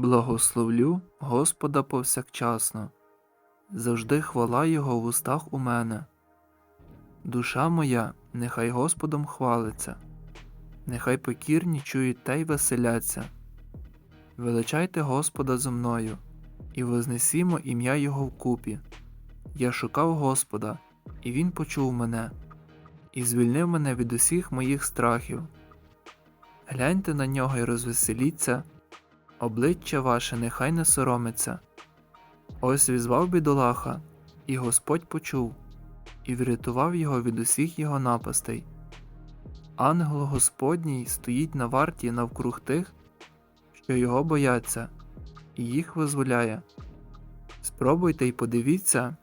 Благословлю Господа повсякчасно, завжди хвала Його в устах у мене. Душа моя, нехай Господом хвалиться, нехай покірні чують та й веселяться. Величайте Господа зо мною, і вознесімо ім'я Його вкупі. Я шукав Господа, і Він почув мене, і звільнив мене від усіх моїх страхів. Гляньте на нього і розвеселіться, обличчя ваше нехай не соромиться. Ось візвав бідолаха, і Господь почув, і врятував його від усіх його напастей. Ангел Господній стоїть на варті навкруг тих, що його бояться, і їх визволяє. Спробуйте й подивіться,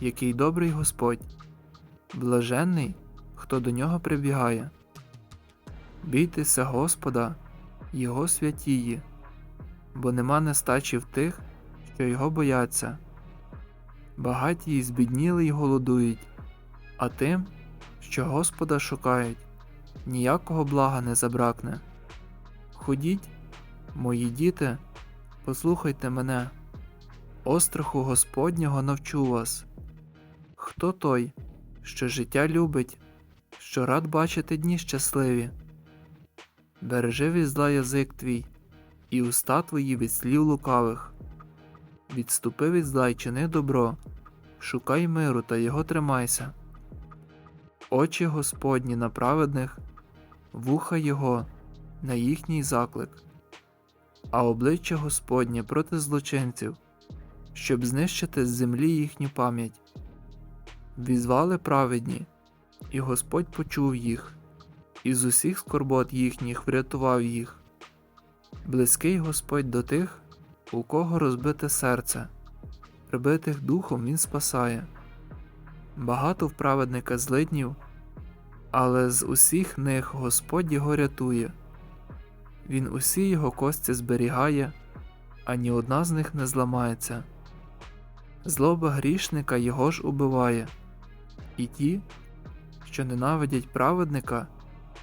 який добрий Господь, блаженний, хто до нього прибігає. Бійтеся Господа, Його святії, бо нема нестачі в тих, що його бояться. Багаті збідніли й голодують, а тим, що Господа шукають, ніякого блага не забракне. Ходіть, мої діти, послухайте мене, остраху Господнього навчу вас. Хто той, що життя любить, що рад бачити дні щасливі? Бережи від зла язик твій, і уста твої від слів лукавих. Відступи від зла й чини добро, шукай миру та його тримайся. Очі Господні на праведних, вуха Його на їхній заклик, а обличчя Господнє проти злочинців, щоб знищити з землі їхню пам'ять. Візвали праведні, і Господь почув їх, і з усіх скорбот їхніх врятував їх. Близький Господь до тих, у кого розбите серце, прибитих духом Він спасає. Багато в праведника злиднів, але з усіх них Господь його рятує. Він усі його кості зберігає, а ні одна з них не зламається. Злоба грішника його ж убиває, і ті, що ненавидять праведника,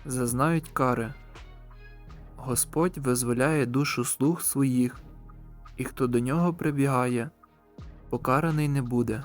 зазнають кари. Господь визволяє душу слуг своїх, і хто до нього прибігає, покараний не буде.